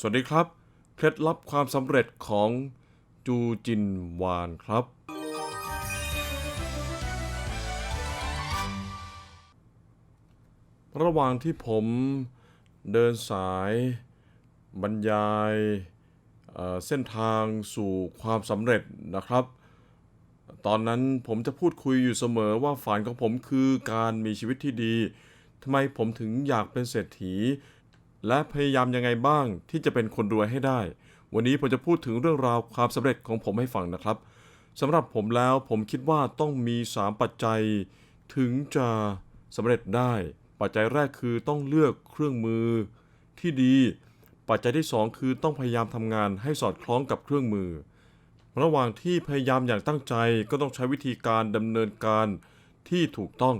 สวัสดีครับ เคล็ดลับความสำเร็จของจูจินวานครับ ระหว่างที่ผมเดินสายบรรยายเเส้นทางสู่ความสำเร็จนะครับ ตอนนั้นผมจะพูดคุยอยู่เสมอว่าฝันของผมคือการมีชีวิตที่ดีทำไมผมถึงอยากเป็นเศรษฐี และพยายามยังไงบ้างที่จะเป็นคนรวยให้ได้ วันนี้ผมจะพูดถึงเรื่องราวความสำเร็จของผมให้ฟังนะครับสำหรับผมแล้วผมคิดว่าต้องมี 3 ปัจจัย ถึงจะสำเร็จได้ ปัจจัยแรกคือต้องเลือกเครื่องมือที่ดี ปัจจัยที่ 2 คือต้องพยายามทำงานให้สอดคล้องกับเครื่องมือ ระหว่างที่พยายามอย่างตั้งใจก็ต้องใช้วิธีการดำเนินการที่ถูกต้อง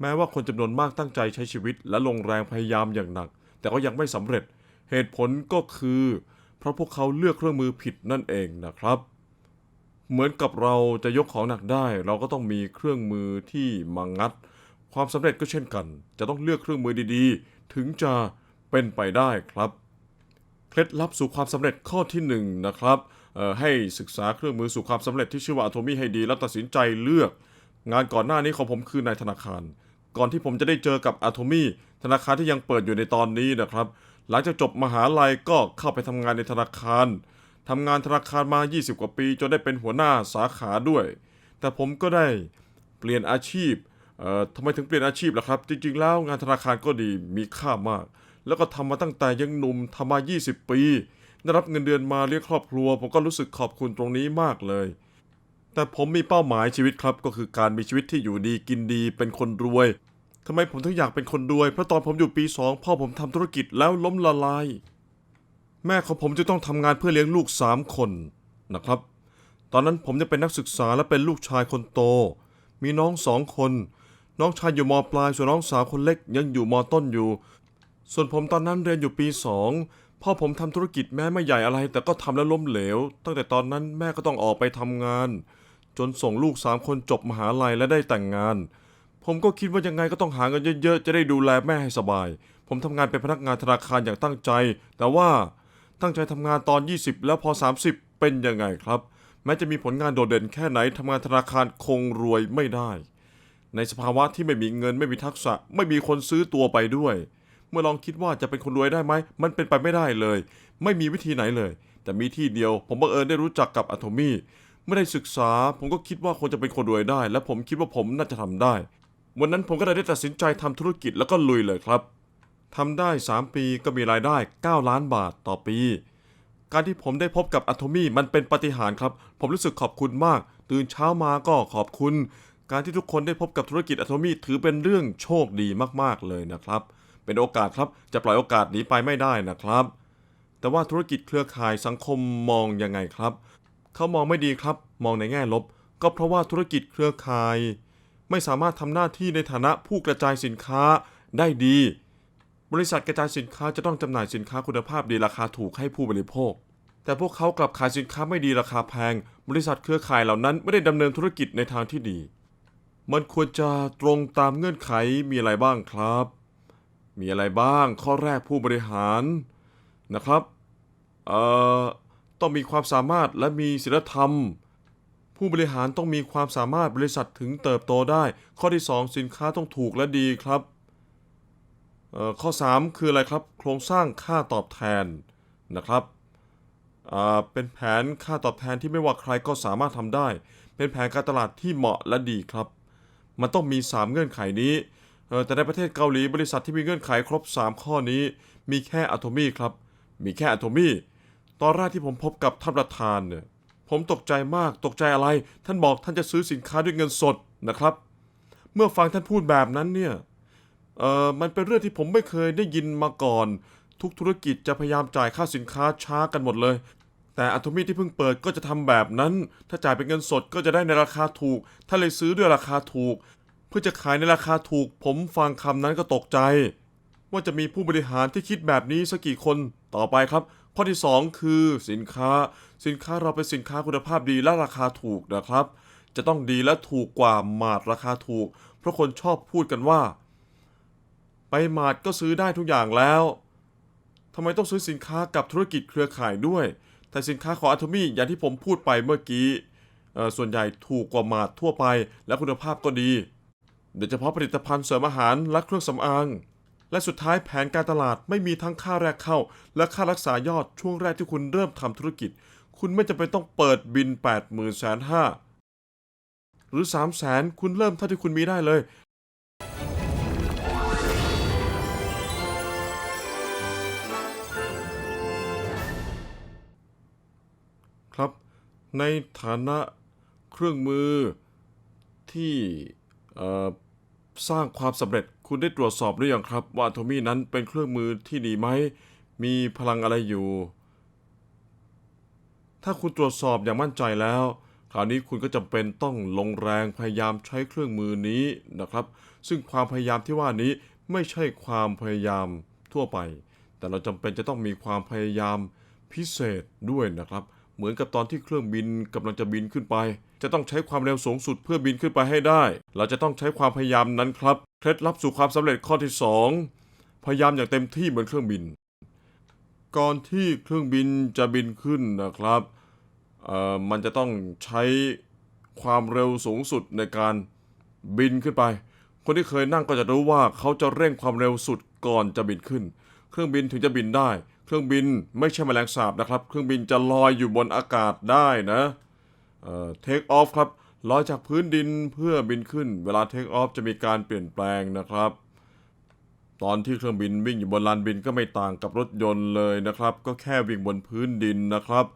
แม้ว่าคนจำนวนมากตั้งใจใช้ชีวิต และลงแรงพยายามอย่างหนัก แต่ก็ยังไม่สำเร็จ เหตุผลก็คือ เพราะพวกเขาเลือกเครื่องมือผิดนั่นเองนะครับ เหมือนกับเราจะยกของหนักได้ เราก็ต้องมีเครื่องมือที่มางัด ความสำเร็จก็เช่นกัน จะต้องเลือกเครื่องมือดีๆ ถึงจะเป็นไปได้ครับเคล็ดลับสู่ความสำเร็จข้อที่หนึ่งนะครับให้ศึกษาเครื่องมือสู่ความสำเร็จที่ชื่อว่า Atomy ให้ดี แล้วตัดสินใจเลือก งานก่อนหน้านี้ของผมคือนายธนาคาร ก่อนที่ผมจะได้เจอกับ Atomy ธนาคารที่ยังเปิดอยู่ในตอนนี้นะครับ หลังจากจบมหาลัยก็เข้าไปทำงานในธนาคารทำงานธนาคารมา 20 กว่าปี จนได้เป็นหัวหน้าสาขาด้วย แต่ผมก็ได้เปลี่ยนอาชีพเอ่อทำไมถึงเปลี่ยนอาชีพล่ะครับ จริง ๆ แล้วงานธนาคารก็ดีมีค่ามาก แล้วก็ทำมาตั้งแต่ยังหนุ่มทำมา 20 ปีได้รับเงินเดือนมาเลี้ยงครอบครัว ผมก็รู้สึกขอบคุณตรงนี้มากเลย แต่ผมมีเป้าหมายชีวิตครับก็คือการมีชีวิตที่อยู่ดีกินดีเป็นคนรวย ทำไมผมถึงอยากเป็นคนรวย เพราะตอนผมอยู่ปี2พ่อผมทำธุรกิจแล้วล้มละลาย แม่ของผมจะต้องทำงานเพื่อเลี้ยงลูก3คนนะครับ ตอนนั้นผมยังเป็นนักศึกษาและเป็นลูกชายคนโต มีน้องสองคน น้องชายอยู่มปลายส่วนน้องสาวคนเล็กยังอยู่มต้นอยู่ ส่วนผมตอนนั้นเรียนอยู่ปีสองพ่อผมทำธุรกิจแม้ไม่ใหญ่อะไร แต่ก็ทำแล้วล้มเหลว ตั้งแต่ตอนนั้นแม่ก็ต้องออกไปทำงาน จนส่งลูกสามคนจบมหาลัยและได้แต่งงาน ผมก็คิดว่ายังไงก็ต้องหาเงินเยอะๆ จะได้ดูแลแม่ให้สบาย ผมทำงานเป็นพนักงานธนาคารอย่างตั้งใจ แต่ว่าตั้งใจทำงานตอน 20 แล้วพอ 30 เป็นยังไงครับ แม้จะมีผลงานโดดเด่นแค่ไหนทำงานธนาคารคงรวยไม่ได้ ในสภาวะที่ไม่มีเงินไม่มีทักษะ ไม่มีคนซื้อตัวไปด้วย เมื่อลองคิดว่าจะเป็นคนรวยได้ไหม มันเป็นไปไม่ได้เลย ไม่มีวิธีไหนเลย แต่มีที่เดียว ผมบังเอิญได้รู้จักกับอะโทมี่เมื่อได้ศึกษา ผมก็คิดว่าคนจะเป็นคนรวยได้ และผมคิดว่าผมน่าจะทำได้ วันนั้นผมก็เลยได้ตัดสินใจทำธุรกิจแล้วก็ลุยเลยครับทำได้ 3 ปีก็มีรายได้ 9 ล้านบาทต่อปี การที่ผมได้พบกับอะโทมี่มันเป็นปาฏิหาริย์ครับ ผมรู้สึกขอบคุณมาก ตื่นเช้ามาก็ขอบคุณ การที่ทุกคนได้พบกับธุรกิจอะโทมี่ถือเป็นเรื่องโชคดีมากๆเลยนะครับ เป็นโอกาสครับจะปล่อยโอกาสนี้ไปไม่ได้นะครับ แต่ว่าธุรกิจเครือข่ายสังคมมองยังไงครับ เขามองไม่ดีครับ มองในแง่ลบ ก็เพราะว่าธุรกิจเครือข่าย ไม่สามารถทำหน้าที่ในฐานะผู้กระจายสินค้าได้ดี บริษัทกระจายสินค้าจะต้องจำหน่ายสินค้าคุณภาพดีราคาถูกให้ผู้บริโภค แต่พวกเขากลับขายสินค้าไม่ดีราคาแพง บริษัทเครือข่ายเหล่านั้นไม่ได้ดำเนินธุรกิจในทางที่ดี มันควรจะตรงตามเงื่อนไขมีอะไรบ้างครับ มีอะไรบ้าง ข้อแรกผู้บริหารนะครับเอ่อต้องมีความสามารถและมีศีลธรรม ผู้บริหารต้องมีความสามารถบริษัทถึงเติบโตได้ ข้อที่ 2 สินค้าต้องถูกและดีครับเอ่อข้อ 3 คืออะไรครับ โครงสร้างค่าตอบแทนนะครับเป็นแผนค่าตอบแทนที่ไม่ว่าใครก็สามารถทำได้ เป็นแผนการตลาดที่เหมาะและดีครับ มันต้องมี 3 เงื่อนไขนี้ แต่ในประเทศเกาหลีบริษัทที่มีเงื่อนไขครบ 3 ข้อนี้ มีแค่อะโทมี่ครับ มีแค่อะโทมี่ตอนแรกที่ผมพบกับท่านประธานเนี่ย ผมตกใจมากตกใจอะไร ท่านบอกท่านจะซื้อสินค้าด้วยเงินสดนะครับ เมื่อฟังท่านพูดแบบนั้นเนี่ยเอ่อมันเป็นเรื่องที่ผมไม่เคยได้ยินมาก่อน ทุกธุรกิจจะพยายามจ่ายค่าสินค้าช้ากันหมดเลย แต่อะโทมี่ที่เพิ่งเปิดก็จะทำแบบนั้น ถ้าจ่ายเป็นเงินสดก็จะได้ในราคาถูก ถ้าเลยซื้อด้วยราคาถูก เพื่อจะขายในราคาถูก ผมฟังคำนั้นก็ตกใจ ว่าจะมีผู้บริหารที่คิดแบบนี้สักกี่คนต่อไปครับข้อที่ 2 คือสินค้า สินค้าเราเป็นสินค้าคุณภาพดีและราคาถูกนะครับ จะต้องดีและถูกกว่ามาดราคาถูก เพราะคนชอบพูดกันว่า ไปมาดก็ซื้อได้ทุกอย่างแล้วทำไมต้องซื้อสินค้ากับธุรกิจเครือข่ายด้วย แต่สินค้าของอะ t อมี่อย่างที่ผมพูดไปเมื่อกี้ส่วนใหญ่ถูกกว่ามาดทั่วไป และคุณภาพก็ดีโดยเฉพาะผลิตภัณฑ์เสริมอาหารและเครื่องสำอาง และสุดท้ายแผนการตลาดไม่มีทั้งค่าแรกเข้า และค่ารักษายอดช่วงแรกที่คุณเริ่มทำธุรกิจ คุณไม่จำเป็นต้องเปิดบิน 8 0 0 0 0แสนห้าหรือ 3 0 0แสนคุณเริ่มเท่าที่คุณมีได้เลย ครับ ในฐานะเครื่องมือที่สร้างความสำเร็จ คุณได้ตรวจสอบหรือยังครับ ว่าโทมี่นั้นเป็นเครื่องมือที่ดีไหม มีพลังอะไรอยู่ ถ้าคุณตรวจสอบอย่างมั่นใจแล้ว คราวนี้คุณก็จำเป็นต้องลงแรงพยายามใช้เครื่องมือนี้นะครับ ซึ่งความพยายามที่ว่านี้ไม่ใช่ความพยายามทั่วไป แต่เราจำเป็นจะต้องมีความพยายามพิเศษด้วยนะครับ เหมือนกับตอนที่เครื่องบินกำลังจะบินขึ้นไป จะต้องใช้ความเร็วสูงสุดเพื่อบินขึ้นไปให้ได้ เราจะต้องใช้ความพยายามนั้นครับ เคล็ดลับสู่ความสำเร็จข้อที่สองพยายามอย่างเต็มที่เหมือนเครื่องบิน ก่อนที่เครื่องบินจะบินขึ้นนะครับมันจะต้องใช้ความเร็วสูงสุดในการบินขึ้นไป คนที่เคยนั่งก็จะรู้ว่าเขาจะเร่งความเร็วสุดก่อนจะบินขึ้น เครื่องบินถึงจะบินได้ เครื่องบินไม่ใช่แมลงสาบนะครับ เครื่องบินจะลอยอยู่บนอากาศได้นะ เทคออฟครับลอยจากพื้นดินเพื่อบินขึ้น เวลาเทคออฟจะมีการเปลี่ยนแปลงนะครับ ตอนที่เครื่องบินวิ่งอยู่บนลานบินก็ไม่ต่างกับรถยนต์เลยนะครับ ก็แค่วิ่งบนพื้นดินนะครับ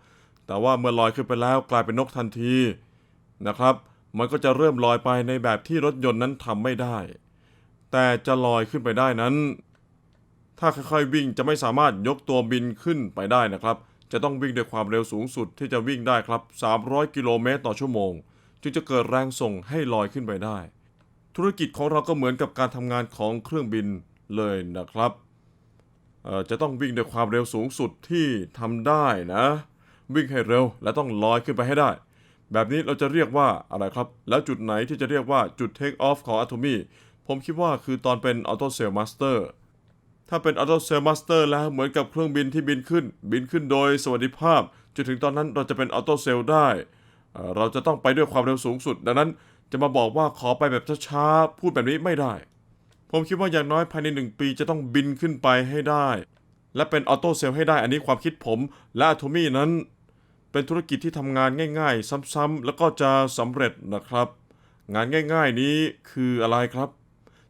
แต่ว่าเมื่อลอยขึ้นไปแล้วกลายเป็นนกทันทีนะครับ มันก็จะเริ่มลอยไปในแบบที่รถยนต์นั้นทำไม่ได้ แต่จะลอยขึ้นไปได้นั้น ถ้าค่อยๆวิ่งจะไม่สามารถยกตัวบินขึ้นไปได้นะครับ จะต้องวิ่งด้วยความเร็วสูงสุดที่จะวิ่งได้ครับ 300 กิโลเมตรต่อชั่วโมง จึงจะเกิดแรงส่งให้ลอยขึ้นไปได้ ธุรกิจของเราก็เหมือนกับการทำงานของเครื่องบินเลยนะครับจะต้องวิ่งด้วยความเร็วสูงสุดที่ทำได้นะ วิ่งให้เร็วและต้องลอยขึ้นไปให้ได้ แบบนี้เราจะเรียกว่าอะไรครับ แล้วจุดไหนที่จะเรียกว่าจุด Take Off ของ Atomy ผมคิดว่าคือตอนเป็น Auto Sail Master ถ้าเป็น Auto Sail Master แล้วเหมือนกับเครื่องบินที่บินขึ้น บินขึ้นโดยสวัสดิภาพ จนถึงตอนนั้นเราจะเป็น Auto Sail ได้เอ่อเราจะต้องไปด้วยความเร็วสูงสุด ดังนั้นจะมาบอกว่าขอไปแบบช้าๆพูดแบบนี้ไม่ได้ ผมคิดว่าอย่างน้อยภายในหนึ่งปีจะต้องบินขึ้นไปให้ได้ และเป็นออโต้เซลให้ได้อันนี้ความคิดผม และอะโทมี่นั้น เป็นธุรกิจที่ทำงานง่ายๆ ซ้ำๆแล้วก็จะสำเร็จนะครับ งานง่ายๆนี้คืออะไรครับ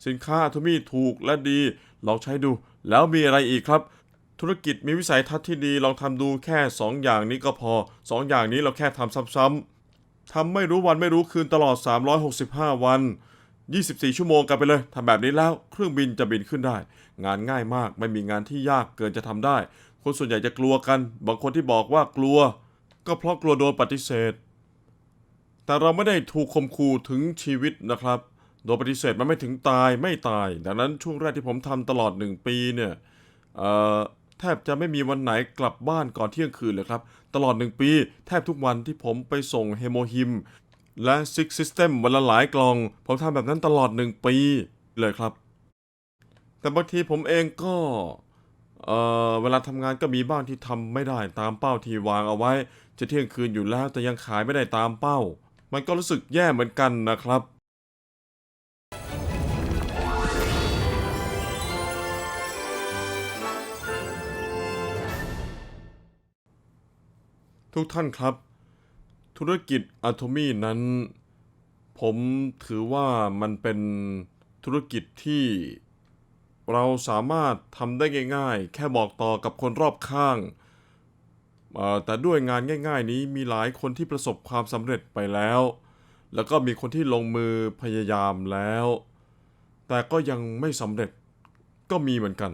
สินค้าอะโทมี่ถูกและดีลองใช้ดู แล้วมีอะไรอีกครับ ธุรกิจมีวิสัยทัศน์ที่ดีลองทำดูแค่ 2 อย่างนี้ก็พอ 2 อย่างนี้เราแค่ทำซ้ำๆทำไม่รู้วันไม่รู้คืนตลอด 365 วัน 24 ชั่วโมงกันไปเลยทำแบบนี้แล้วเครื่องบินจะบินขึ้นได้ งานง่ายมากไม่มีงานที่ยากเกินจะทำได้ คนส่วนใหญ่จะกลัวกัน บางคนที่บอกว่ากลัว ก็เพราะกลัวโดนปฏิเสธ แต่เราไม่ได้ถูกข่มขู่ถึงชีวิตนะครับ โดนปฏิเสธมันไม่ถึงตายไม่ตาย ดังนั้นช่วงแรกที่ผมทำตลอดหนึ่งปีเนี่ยแทบจะไม่มีวันไหนกลับบ้านก่อนเที่ยงคืนเลยครับ ตลอดหนึ่งปี แทบทุกวันที่ผมไปส่งเฮโมฮิม และ Six System วันละหลายกล่อง ผมทำแบบนั้นตลอดหนึ่งปีเลยครับ แต่บางทีผมเองก็เออเวลาทำงานก็มีบ้างที่ทำไม่ได้ตามเป้าที่วางเอาไว้ จะเที่ยงคืนอยู่แล้วแต่ยังขายไม่ได้ตามเป้า มันก็รู้สึกแย่เหมือนกันนะครับ ทุกท่านครับ ธุรกิจอะโทมี่นั้น ผมถือว่ามันเป็นธุรกิจที่เราสามารถทำได้ง่ายๆ แค่บอกต่อกับคนรอบข้าง แต่ด้วยงานง่ายๆ นี้มีหลายคนที่ประสบความสำเร็จไปแล้ว แล้วก็มีคนที่ลงมือพยายามแล้ว แต่ก็ยังไม่สำเร็จก็มีเหมือนกัน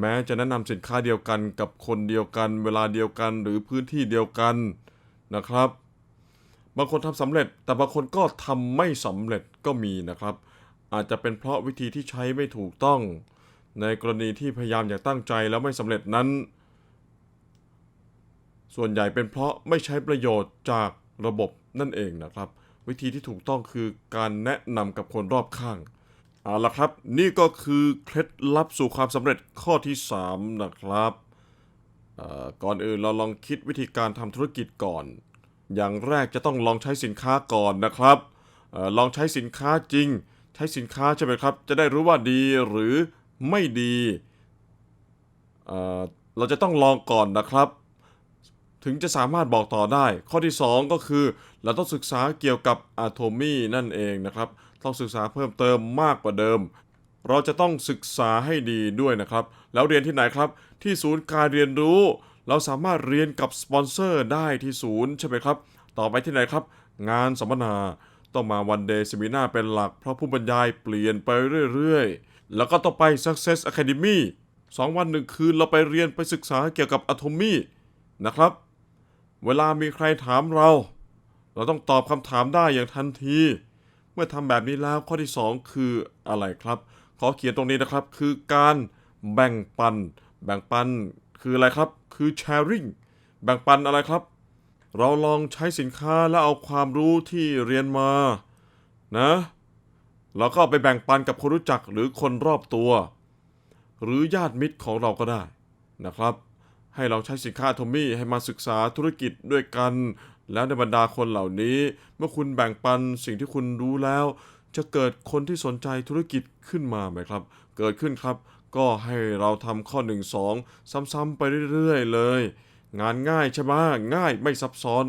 แม้จะแนะนำสินค้าเดียวกันกับคนเดียวกัน เวลาเดียวกันหรือพื้นที่เดียวกันนะครับ บางคนทำสำเร็จ แต่บางคนก็ทำไม่สำเร็จก็มีนะครับ อาจจะเป็นเพราะวิธีที่ใช้ไม่ถูกต้อง ในกรณีที่พยายามอย่างตั้งใจแล้วไม่สำเร็จนั้น ส่วนใหญ่เป็นเพราะไม่ใช้ประโยชน์จากระบบนั่นเองนะครับ วิธีที่ถูกต้องคือการแนะนำกับคนรอบข้าง เอาละครับ นี่ก็คือเคล็ดลับสู่ความสำเร็จข้อที่ 3 นะครับเอ่อก่อนอื่นเราลองคิดวิธีการทำธุรกิจก่อน อย่างแรกจะต้องลองใช้สินค้าก่อนนะครับเออลองใช้สินค้าจริง ใช้สินค้าใช่ไหมครับ จะได้รู้ว่าดีหรือไม่ดีเอ่อเราจะต้องลองก่อนนะครับ ถึงจะสามารถบอกต่อได้ ข้อที่ 2 ก็คือ เราต้องศึกษาเกี่ยวกับอะโทมีนั่นเองนะครับ ต้องศึกษาเพิ่มเติมมากกว่าเดิม เราจะต้องศึกษาให้ดีด้วยนะครับ แล้วเรียนที่ไหนครับ ที่ศูนย์การเรียนรู้ เราสามารถเรียนกับสปอนเซอร์ได้ที่ศูนย์ใช่ไหมครับ ต่อไปที่ไหนครับ งานสัมมนา ต้องมาวันเดย์ e มินาเป็นหลัก เพราะผู้บรรยายเปลี่ยนไปเรื่อยๆ แล้วก็ต้อไป Success Academy สองวันหนึ่งคืนเราไปเรียนไปศึกษาเกี่ยวกับอะโทมีนะครับ เวลามีใครถามเรา เราต้องตอบคำถามได้อย่างทันที เมื่อทำแบบนี้แล้วข้อที่ 2 คืออะไรครับ ขอเขียนตรงนี้นะครับ คือการแบ่งปัน แบ่งปันคืออะไรครับ คือ sharing แบ่งปันอะไรครับ เราลองใช้สินค้าแล้วเอาความรู้ที่เรียนมา นะเราก็าไปแบ่งปันกับคนรู้จักหรือคนรอบตัว หรือญาติมิตรของเราก็ได้นะครับ ให้เราใช้สินค้าโทมี่ให้มาศึกษาธุรกิจด้วยกัน แล้วในบรรดาคนเหล่านี้ เมื่อคุณแบ่งปันสิ่งที่คุณรู้แล้ว จะเกิดคนที่สนใจธุรกิจขึ้นมาไหมครับ เกิดขึ้นครับ ก็ให้เราทำข้อ 1 2 ซ้ำๆไปเรื่อยๆเลย งานง่ายใช่ไหมง่ายไม่ซับซ้อน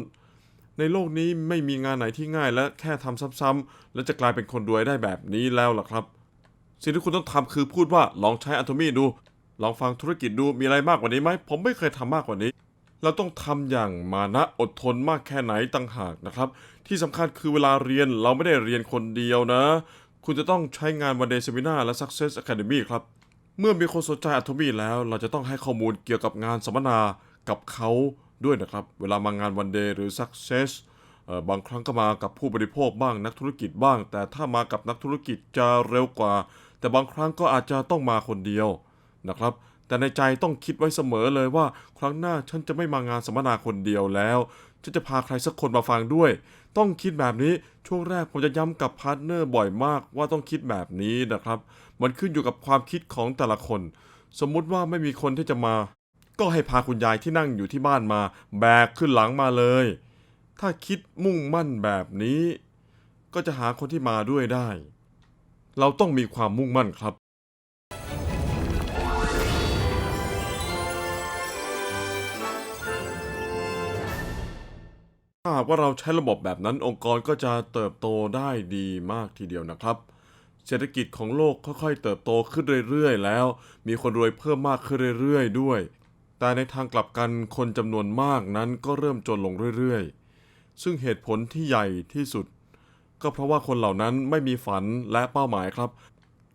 ในโลกนี้ไม่มีงานไหนที่ง่าย และแค่ทำซ้ำๆแล้วจะกลายเป็นคนรวยได้แบบนี้แล้วล่ะครับ สิ่งที่คุณต้องทำคือพูดว่าลองใช้อัตโมีดู ลองฟังธุรกิจดูมีอะไรมากกว่านี้ไหมผมไม่เคยทำมากกว่านี้ เราต้องทำอย่างมานะอดทนมากแค่ไหนต่างหากนะครับ ที่สำคัญคือเวลาเรียนเราไม่ได้เรียนคนเดียวนะ คุณจะต้องใช้งานวันเดย์เซมินาและ Success Academy ครับ เมื่อมีคนสนใจอัตมีแล้ว เราจะต้องให้ข้อมูลเกี่ยวกับงานสัมมนากับเขาด้วยนะครับ เวลามางานวันเดย์หรือ Success เอ่อบางครั้งก็มากับผู้บริโภคบ้างนักธุรกิจบ้าง แต่ถ้ามากับนักธุรกิจจะเร็วกว่า แต่บางครั้งก็อาจจะต้องมาคนเดียวนะครับ แต่ในใจต้องคิดไว้เสมอเลยว่า ครั้งหน้าฉันจะไม่มางานสัมมนาคนเดียวแล้ว ฉันจะพาใครสักคนมาฟังด้วย ต้องคิดแบบนี้ช่วงแรกผมจะย้ำกับพาร์ทเนอร์บ่อยมากว่าต้องคิดแบบนี้นะครับ มันขึ้นอยู่กับความคิดของแต่ละคน สมมุติว่าไม่มีคนที่จะมา ก็ให้พาคุณยายที่นั่งอยู่ที่บ้านมา แบกขึ้นหลังมาเลย ถ้าคิดมุ่งมั่นแบบนี้ ก็จะหาคนที่มาด้วยได้ เราต้องมีความมุ่งมั่นครับ ถ้าหากว่าเราใช้ระบบแบบนั้นองค์กรก็จะเติบโตได้ดีมากทีเดียวนะครับ เศรษฐกิจของโลกค่อยๆ เติบโตขึ้นเรื่อยๆ แล้ว มีคนรวยเพิ่มมากขึ้นเรื่อยๆ ด้วย แต่ในทางกลับกันคนจำนวนมากนั้นก็เริ่มจนลงเรื่อยๆ ซึ่งเหตุผลที่ใหญ่ที่สุด ก็เพราะว่าคนเหล่านั้นไม่มีฝันและเป้าหมายครับ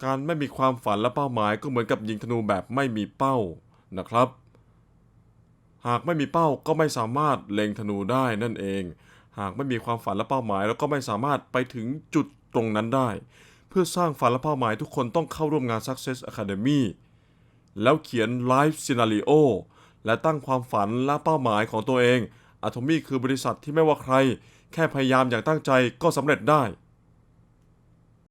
การไม่มีความฝันและเป้าหมายก็เหมือนกับยิงธนูแบบไม่มีเป้านะครับ หากไม่มีเป้าก็ไม่สามารถเล็งธนูได้นั่นเอง หากไม่มีความฝันและเป้าหมาย แล้วก็ไม่สามารถไปถึงจุดตรงนั้นได้ เพื่อสร้างฝันและเป้าหมายทุกคนต้องเข้าร่วมงาน Success Academy แล้วเขียน Life Scenario และตั้งความฝันและเป้าหมายของตัวเอง Atomy คือบริษัทที่ไม่ว่าใคร แค่พยายามอย่างตั้งใจก็สำเร็จได้